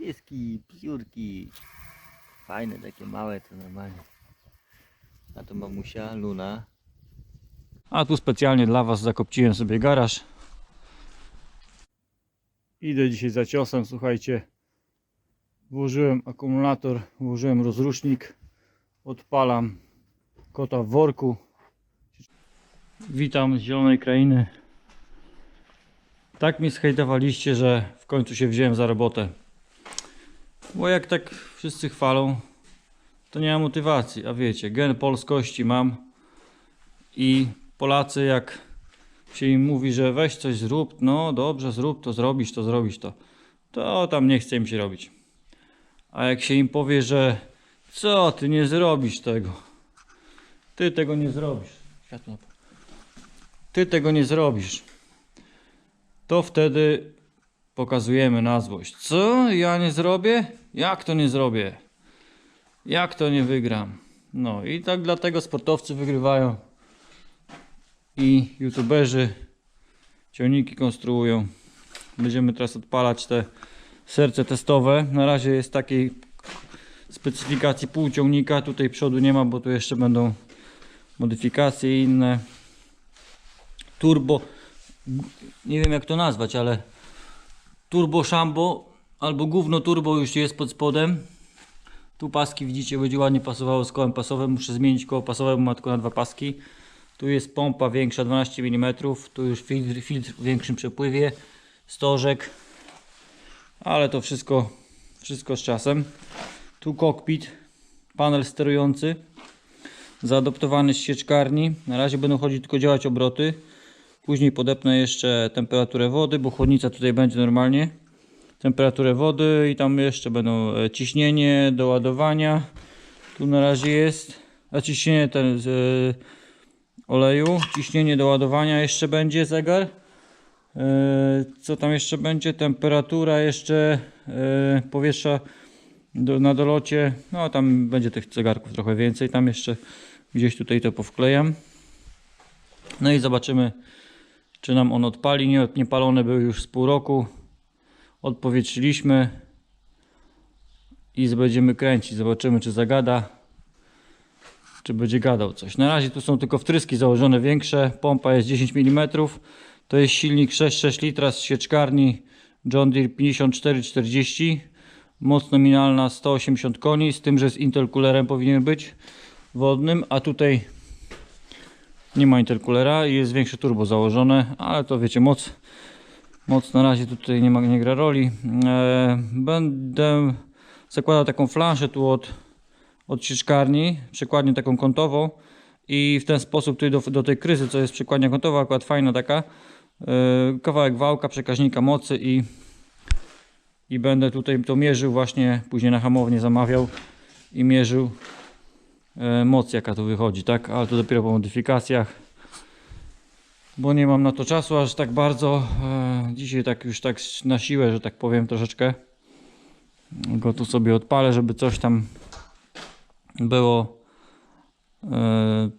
Pieski, psiurki. Fajne, takie małe to normalnie. A to mamusia, Luna. A tu specjalnie dla Was zakopciłem sobie garaż. Idę dzisiaj za ciosem, słuchajcie. Włożyłem akumulator, włożyłem rozrusznik. Odpalam kota w worku. Witam z zielonej krainy. Tak mnie zhejtowaliście, że w końcu się wziąłem za robotę. Bo jak tak wszyscy chwalą, to nie ma motywacji. A wiecie, gen polskości mam i Polacy jak się im mówi, że weź coś zrób, no dobrze zrób to, zrobisz to, zrobisz to, to tam nie chce im się robić. A jak się im powie, że co ty nie zrobisz tego, ty tego nie zrobisz, ty tego nie zrobisz, to wtedy pokazujemy na złość. Co? Ja nie zrobię? Jak to nie zrobię? Jak to nie wygram? No i tak dlatego sportowcy wygrywają i youtuberzy ciągniki konstruują. Będziemy teraz odpalać te serce testowe. Na razie jest takiej specyfikacji pół ciągnika. Tutaj przodu nie ma, bo tu jeszcze będą modyfikacje inne. Turbo, nie wiem jak to nazwać, ale turbo szambo albo gówno turbo już jest pod spodem. Tu paski widzicie, będzie ładnie pasowało z kołem pasowym. Muszę zmienić koło pasowe, bo ma tylko na dwa paski. Tu jest pompa większa 12 mm, tu już filtr, filtr w większym przepływie, stożek, ale to wszystko, wszystko z czasem. Tu kokpit, panel sterujący, zaadoptowany z sieczkarni. Na razie będą chodzić tylko działać obroty. Później podepnę jeszcze temperaturę wody, bo chłodnica tutaj będzie normalnie. Temperaturę wody i tam jeszcze będą e, ciśnienie do ładowania. Tu na razie jest, a ciśnienie ten z, e, oleju, ciśnienie do ładowania jeszcze będzie zegar. E, Co tam jeszcze będzie? Temperatura jeszcze e, powietrza do, na dolocie. No tam będzie tych zegarków trochę więcej. Tam jeszcze gdzieś tutaj to powklejam. No i zobaczymy, czy nam on odpali. Nie, niepalone był już z pół roku. Odpowietrzyliśmy i będziemy kręcić. Zobaczymy, czy zagada czy będzie gadał coś. Na razie tu są tylko wtryski założone większe, pompa jest 10 mm, to jest silnik 6,6 litra z sieczkarni John Deere 5440, moc nominalna 180 koni, z tym, że z intercoolerem powinien być wodnym, a tutaj nie ma intercoolera i jest większe turbo założone, ale to wiecie, moc, moc na razie tutaj nie, ma, nie gra roli. E, będę zakładał taką flanszę tu od od sieczkarni, przekładnię taką kątową i w ten sposób tutaj do, do tej kryzy, co jest przekładnia kątowa, akurat fajna taka, yy, kawałek wałka, przekaźnika mocy i, i będę tutaj to mierzył właśnie, później na hamownię zamawiał i mierzył moc jaka tu wychodzi, tak, ale to dopiero po modyfikacjach bo nie mam na to czasu aż tak bardzo yy, dzisiaj tak już tak na siłę, że tak powiem troszeczkę go tu sobie odpalę, żeby coś tam było. e,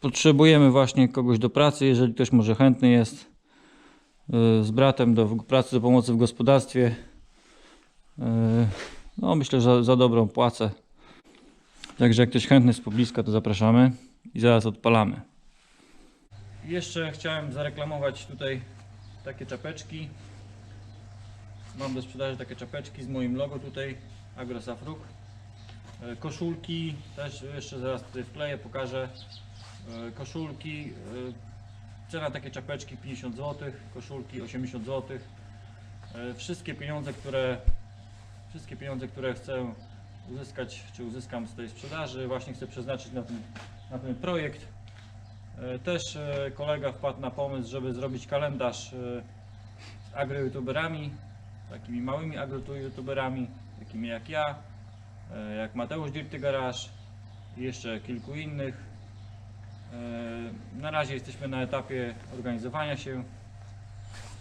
potrzebujemy właśnie kogoś do pracy, jeżeli ktoś może chętny jest e, z bratem do pracy do pomocy w gospodarstwie. E, no myślę, że za dobrą płacę. Także jak ktoś chętny z pobliska, to zapraszamy i zaraz odpalamy. Jeszcze chciałem zareklamować tutaj takie czapeczki. Mam do sprzedaży takie czapeczki z moim logo tutaj, Agrosafruk. E, Koszulki też jeszcze zaraz tutaj wkleję, pokażę. E, Koszulki, e, cena takiej czapeczki 50 zł, koszulki 80 zł. Wszystkie pieniądze, które wszystkie pieniądze, które chcę uzyskać, czy uzyskam z tej sprzedaży, właśnie chcę przeznaczyć na ten, na ten projekt. E, Też e, kolega wpadł na pomysł, żeby zrobić kalendarz e, z agro-youtuberami, takimi małymi agro-youtuberami, takimi jak ja, e, jak Mateusz Dirty Garage i jeszcze kilku innych. E, Na razie jesteśmy na etapie organizowania się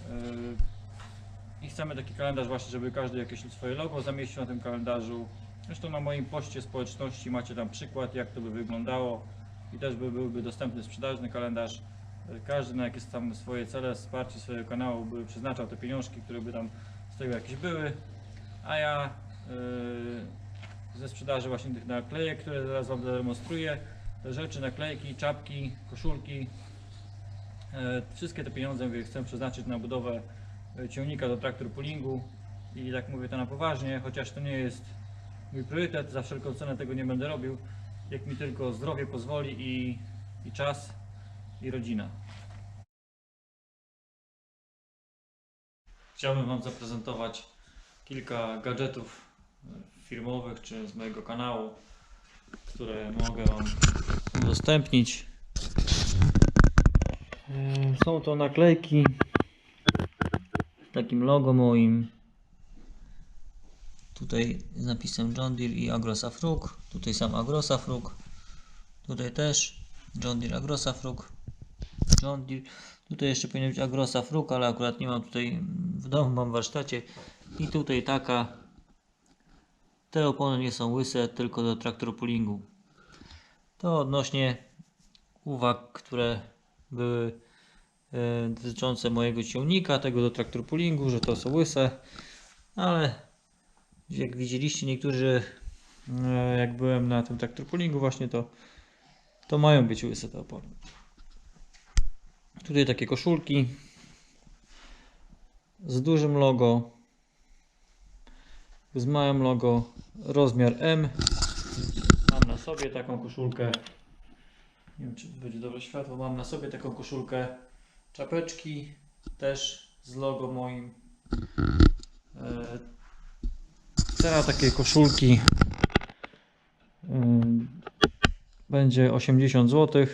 e, i chcemy taki kalendarz właśnie, żeby każdy jakieś swoje logo zamieścił na tym kalendarzu. Zresztą na moim poście społeczności macie tam przykład, jak to by wyglądało i też by byłby dostępny sprzedażny kalendarz. Każdy na jakieś tam swoje cele, wsparcie swojego kanału by przeznaczał te pieniążki, które by tam z tego jakieś były. a ja yy, ze sprzedaży właśnie tych naklejek, które zaraz Wam zademonstruję, te rzeczy, naklejki, czapki, koszulki, E, Wszystkie te pieniądze mówię, chcę przeznaczyć na budowę e, ciągnika do traktor pullingu i tak mówię to na poważnie, chociaż to nie jest mój priorytet, za wszelką cenę tego nie będę robił, jak mi tylko zdrowie pozwoli i, i czas i rodzina. Chciałbym Wam zaprezentować kilka gadżetów e, firmowych czy z mojego kanału, które mogę Wam udostępnić. E, Są to naklejki z takim logo moim. Tutaj z napisem John Deere i Agrosafrug. Tutaj sam Agrosafrug. Tutaj też John Deere Agrosafrug. John Deere. Tutaj jeszcze powinien być Agrosafrug, ale akurat nie mam tutaj w domu, mam w warsztacie. I tutaj taka. Te opony nie są łyse, tylko do traktoru pullingu. To odnośnie uwag, które były e, dotyczące mojego ciągnika, tego do traktor pullingu, że to są łyse, ale jak widzieliście niektórzy, e, jak byłem na tym traktor pullingu właśnie, to, to mają być łyse te opony. Tutaj takie koszulki z dużym logo, z małym logo, rozmiar M. Mam na sobie taką koszulkę. Nie wiem, czy będzie dobre światło. Mam na sobie taką koszulkę. Czapeczki też z logo moim. E, Cena takiej koszulki e, będzie 80 zł.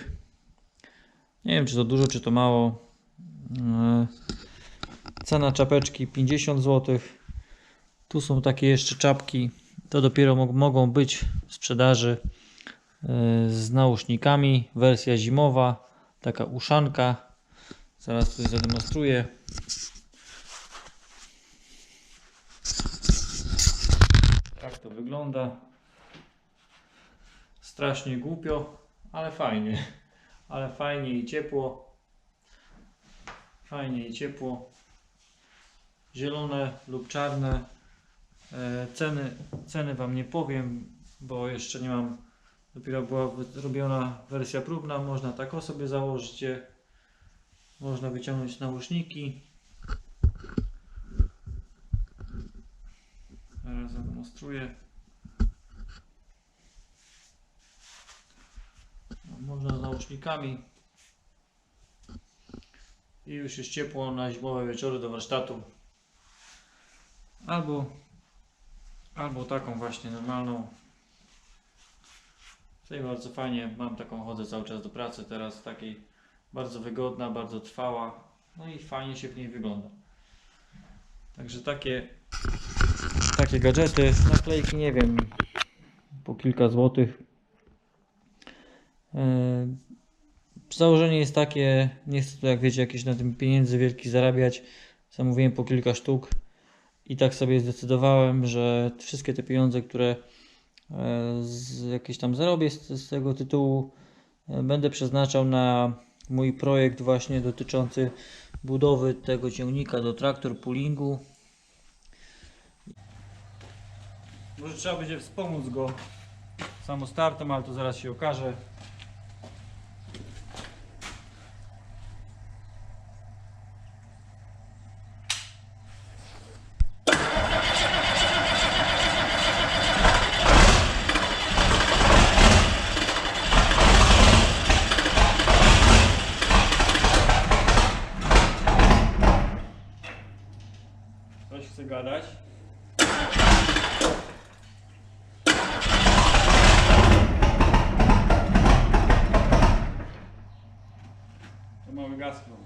Nie wiem, czy to dużo, czy to mało. E, Cena czapeczki 50 zł. Tu są takie jeszcze czapki. To dopiero mog- mogą być w sprzedaży z nausznikami, wersja zimowa, taka uszanka. Zaraz tutaj zademonstruję. Tak to wygląda. Strasznie głupio, ale fajnie. Ale fajnie i ciepło. Fajnie i ciepło. Zielone lub czarne. E, Ceny, ceny Wam nie powiem, bo jeszcze nie mam Dopiero była zrobiona wersja próbna, można tak sobie założyć. Można wyciągnąć nauszniki. Zademonstruję. No, Można z nausznikami. I już jest ciepło na zimowe wieczory do warsztatu. Albo, albo taką właśnie normalną Tutaj bardzo fajnie, mam taką chodzę cały czas do pracy teraz, takiej bardzo wygodna, bardzo trwała, no i fajnie się w niej wygląda. Także takie, takie gadżety, naklejki nie wiem, po kilka złotych. Yy, Założenie jest takie, nie chcę tu jak wiecie jakieś na tym pieniędzy wielkich zarabiać, zamówiłem po kilka sztuk i tak sobie zdecydowałem, że wszystkie te pieniądze, które e, z jakieś tam zarobię z, z tego tytułu e, będę przeznaczał na mój projekt właśnie dotyczący budowy tego ciągnika do traktor pullingu. Może trzeba będzie wspomóc go samostartem, ale to zaraz się okaże. Ktoś chce gadać? To mamy gasło.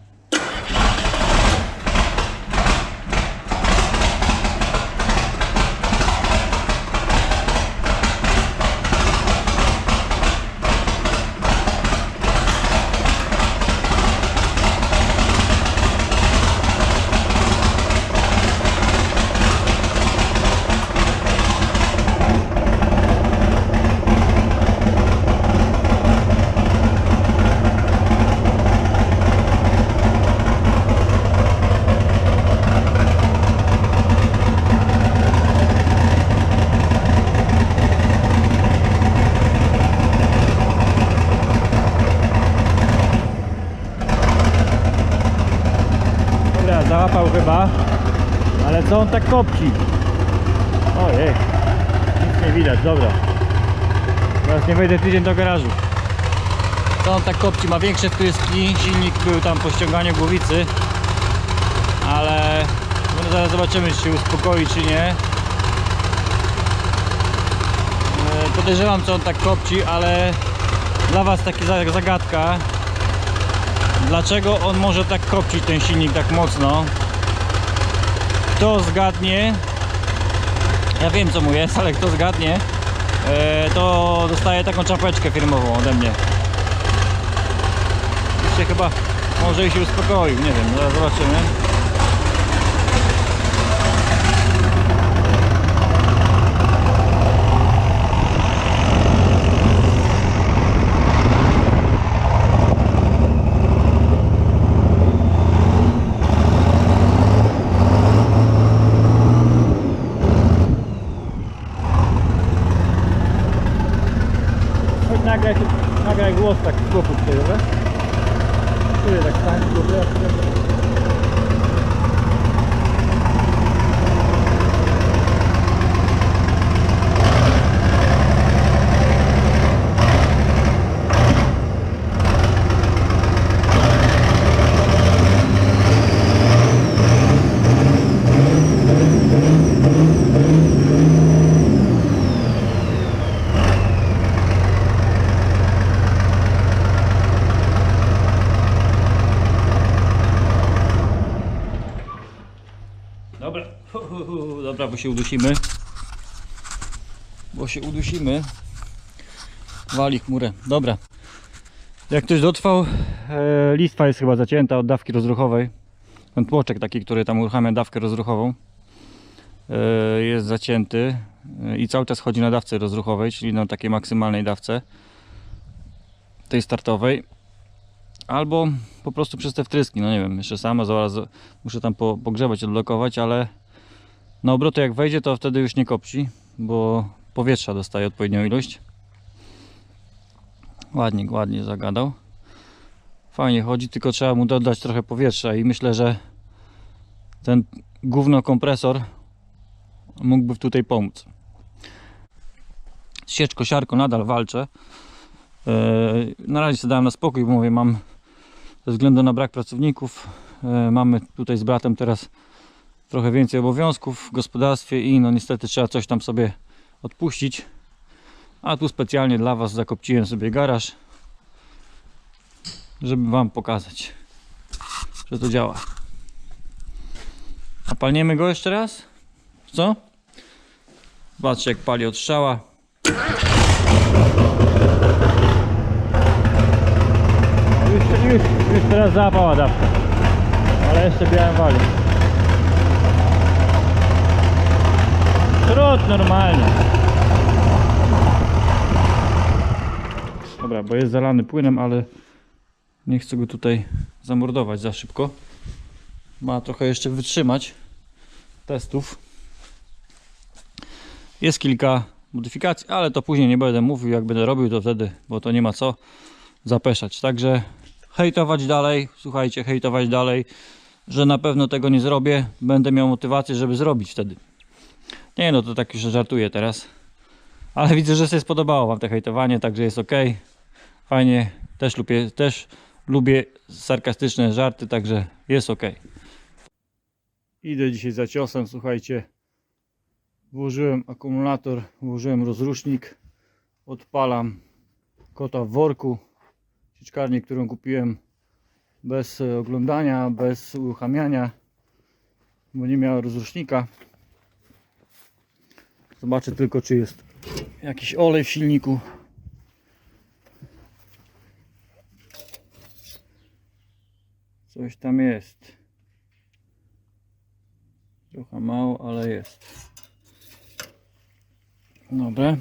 Ale co on tak kopci? Ojej, nic nie widać, dobra. Teraz nie wejdę tydzień do garażu. Co on tak kopci? Ma większe wtryski, silnik był tam po ściąganiu głowicy. Ale no zaraz zobaczymy, czy się uspokoi, czy nie. E, Podejrzewam, co on tak kopci, ale dla Was taka za- zagadka. Dlaczego on może tak kopcić ten silnik tak mocno? Kto zgadnie, ja wiem co mu jest, ale kto zgadnie, e, to dostaje taką czapeczkę firmową ode mnie. Już się chyba może i się uspokoił, nie wiem, zaraz zobaczymy. Chodź nagraj, nagraj głos tak z boku tutaj, dobra? Tutaj tak stań, dobra? Ja sobie- Dobra, dobra, bo się udusimy. Bo się udusimy. Wali chmurę. Dobra. Jak ktoś dotrwał, e, listwa jest chyba zacięta od dawki rozruchowej. Ten tłoczek taki, który tam uruchamia dawkę rozruchową e, jest zacięty e, i cały czas chodzi na dawce rozruchowej, czyli na takiej maksymalnej dawce tej startowej. Albo po prostu przez te wtryski, no nie wiem, jeszcze sama zaraz muszę tam po, pogrzebać, odblokować, ale na obroty jak wejdzie, to wtedy już nie kopci, bo powietrza dostaje odpowiednią ilość. Ładnie, ładnie zagadał. Fajnie chodzi, tylko trzeba mu dodać trochę powietrza i myślę, że ten gówno kompresor mógłby tutaj pomóc. Z sieczko siarko nadal walczę. Yy, Na razie sobie dałem na spokój, bo mówię, mam ze względu na brak pracowników. e, Mamy tutaj z bratem teraz trochę więcej obowiązków w gospodarstwie i no niestety trzeba coś tam sobie odpuścić. A tu specjalnie dla Was zakopciłem sobie garaż, żeby Wam pokazać, że to działa. A palniemy go jeszcze raz? Co? Patrzcie jak pali od strzała. Już, już, już teraz załapała dawka. Ale jeszcze białem wali. Trud normalnie. Dobra, bo jest zalany płynem, ale nie chcę go tutaj zamordować za szybko. Ma trochę jeszcze wytrzymać testów. Jest kilka modyfikacji, ale to później nie będę mówił, jak będę robił to wtedy, bo to nie ma co zapeszać. Także hejtować dalej, słuchajcie, hejtować dalej, że na pewno tego nie zrobię. Będę miał motywację, żeby zrobić wtedy. Nie no, to tak już żartuję teraz. Ale widzę, że się spodobało Wam to hejtowanie, także jest ok. Fajnie, też lubię, też lubię sarkastyczne żarty, także jest ok. Idę dzisiaj za ciosem, słuchajcie. Włożyłem akumulator, włożyłem rozrusznik, odpalam kota w worku, sieczkarnię, którą kupiłem bez oglądania, bez uruchamiania, bo nie miała rozrusznika. Zobaczę tylko, czy jest jakiś olej w silniku. Coś tam jest. Trochę mało, ale jest. Dobra.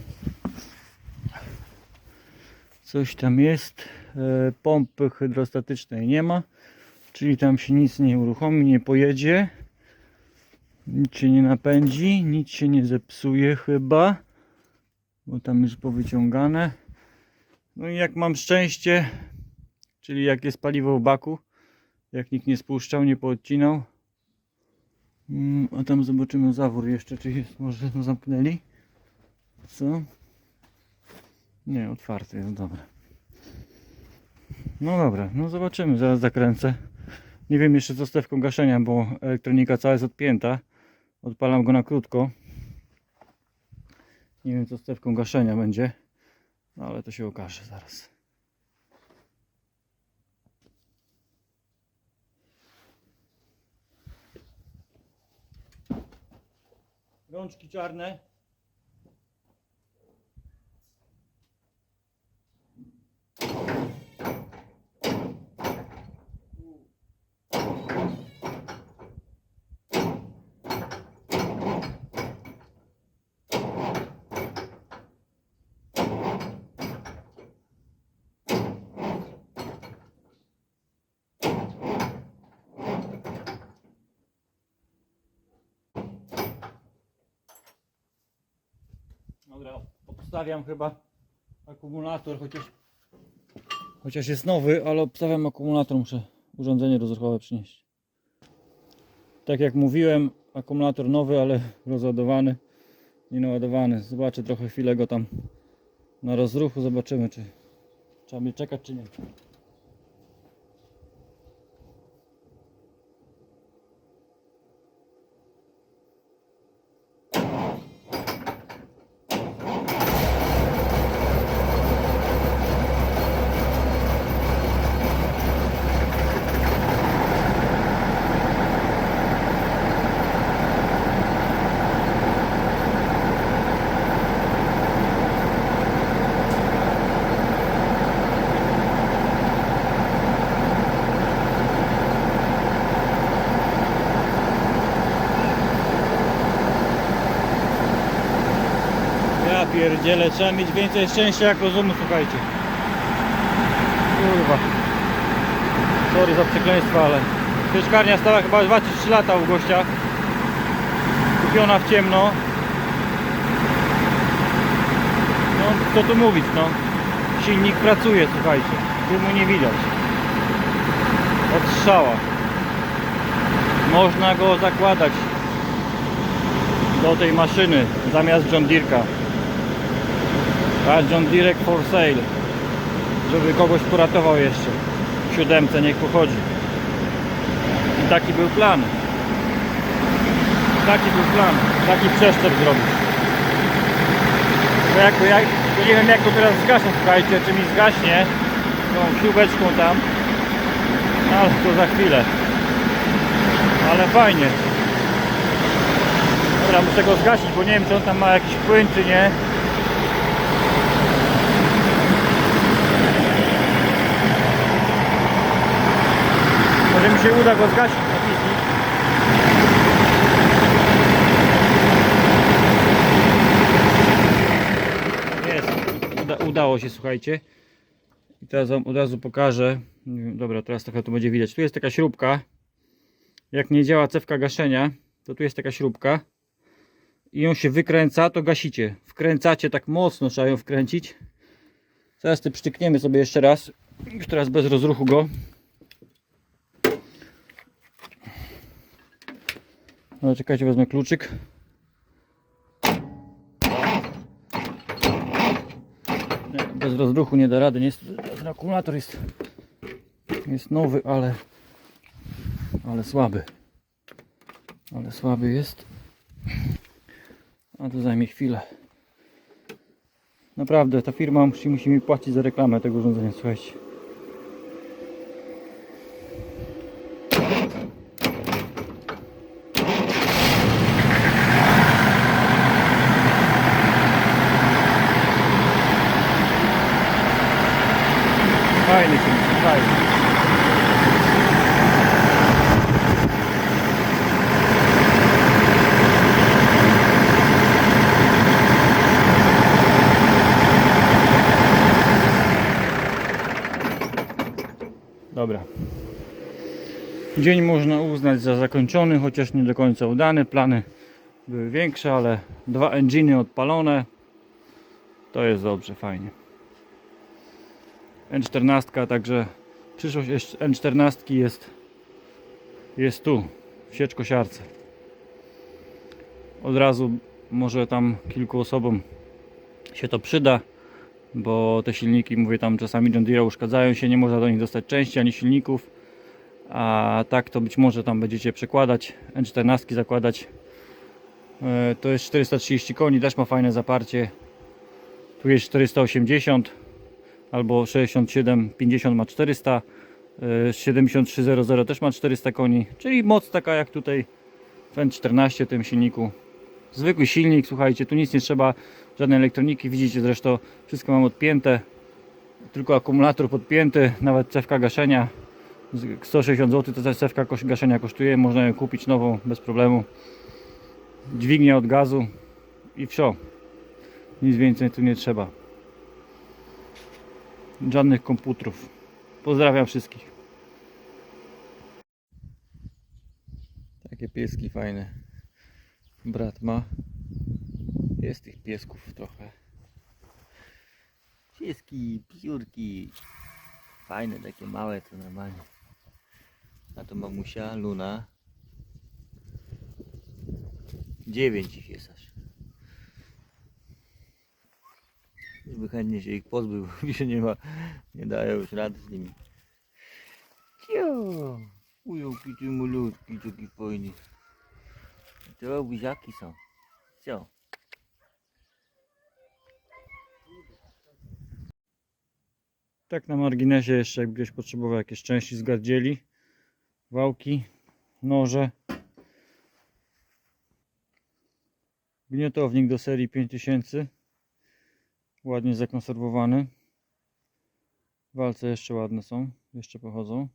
Coś tam jest. E, Pompy hydrostatycznej nie ma. Czyli tam się nic nie uruchomi, nie pojedzie. Nic się nie napędzi, nic się nie zepsuje chyba. Bo tam już powyciągane. No i jak mam szczęście, czyli jak jest paliwo w baku, jak nikt nie spuszczał, nie poodcinał, Mm, A tam zobaczymy zawór jeszcze, czy jest może zamknęli. Co? Nie, otwarty jest, dobra. No dobra, no zobaczymy, zaraz zakręcę. Nie wiem jeszcze co z gaszenia, bo elektronika cała jest odpięta. Odpalam go na krótko. Nie wiem co z stewką gaszenia będzie, no ale to się okaże zaraz. Rączki czarne. Dobra, obstawiam chyba akumulator, chociaż chociaż jest nowy, ale obstawiam akumulator, muszę urządzenie rozruchowe przynieść. Tak jak mówiłem, akumulator nowy, ale rozładowany, nie naładowany. Zobaczę trochę chwilę go tam na rozruchu, zobaczymy czy trzeba mnie czekać czy nie. Ja pierdzielę, trzeba mieć więcej szczęścia jak rozumu, słuchajcie. Kurwa. Sorry za przekleństwo, ale pieczkarnia stała chyba 2 czy 3 lata u gościa. Kupiona w ciemno. No, co tu mówić, no. Silnik pracuje, słuchajcie. Dymu nie widać. Od strzała. Można go zakładać do tej maszyny zamiast John. A John Deere for sale. Żeby kogoś poratował jeszcze. W siódemce niech pochodzi. I taki był plan. Taki był plan. Taki przeszczep zrobić. Bo jak, to nie wiem jak to teraz zgaszę, słuchajcie, czy mi zgaśnie tą śrubeczką tam. Ale to za chwilę. Ale fajnie. Dobra, muszę go zgasić, bo nie wiem czy on tam ma jakiś płyn czy nie. Może mi się uda go zgasić. Jest, uda, udało się słuchajcie. I teraz wam od razu pokażę. Dobra, teraz trochę to będzie widać. Tu jest taka śrubka. Jak nie działa cewka gaszenia, to tu jest taka śrubka i ją się wykręca, to gasicie. Wkręcacie tak mocno, trzeba ją wkręcić. Teraz ty przytykniemy sobie jeszcze raz. Już teraz bez rozruchu go. No czekajcie, wezmę kluczyk. Nie, Bez rozruchu nie da rady. Niestety ten akumulator jest, jest nowy, ale, ale słaby. Ale słaby jest. A to zajmie chwilę. Naprawdę, ta firma musi, musi mi płacić za reklamę tego urządzenia, słuchajcie. Fajny silnik, fajny. Dobra. Dzień można uznać za zakończony, chociaż nie do końca udany. Plany były większe, ale dwa enginy odpalone. To jest dobrze, fajnie. N14, także przyszłość N14 jest, jest tu, w sieczkosiarce. od razu może tam kilku osobom się to przyda, bo te silniki, mówię tam czasami John Deere uszkadzają się, nie można do nich dostać części ani silników, a tak to być może tam będziecie przekładać, N14 zakładać. E, To jest 430 koni, też ma fajne zaparcie. Tu jest 480 albo 67, 50 ma 400, e, 7300 też ma 400 koni, czyli moc taka jak tutaj w N14 tym silniku. Zwykły silnik, słuchajcie, tu nic nie trzeba, żadnej elektroniki, widzicie zresztą wszystko mam odpięte, tylko akumulator podpięty, nawet cewka gaszenia. Z- 160 zł to ta cewka gaszenia kosztuje, można ją kupić nową bez problemu. Dźwignia od gazu i wsio. Nic więcej tu nie trzeba. Żadnych komputerów. Pozdrawiam wszystkich. Takie pieski fajne. Brat ma. Jest tych piesków trochę. Pieski, piórki. Fajne, takie małe to normalnie. A to mamusia, Luna. Dziewięć ich jest aż. By chętnie się ich pozbył, mi się nie ma, nie dają już rady z nimi. Cio! Ująki ty malutki, taki fajny. To buziaki są. Co? Tak na marginesie jeszcze jak ktoś potrzebował jakieś części z gardzieli, wałki, noże. Gniotownik do serii 5000. Ładnie zakonserwowany. Walce jeszcze ładne są, jeszcze pochodzą.